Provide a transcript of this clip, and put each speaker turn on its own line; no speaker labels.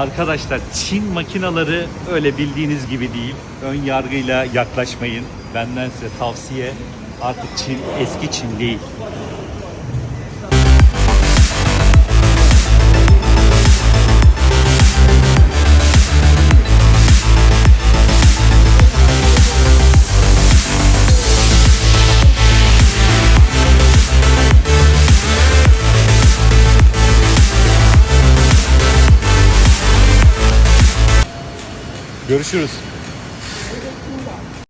Arkadaşlar Çin makinaları öyle bildiğiniz gibi değil. Ön yargıyla yaklaşmayın. Benden size tavsiye artık Çin eski Çin değil. Görüşürüz.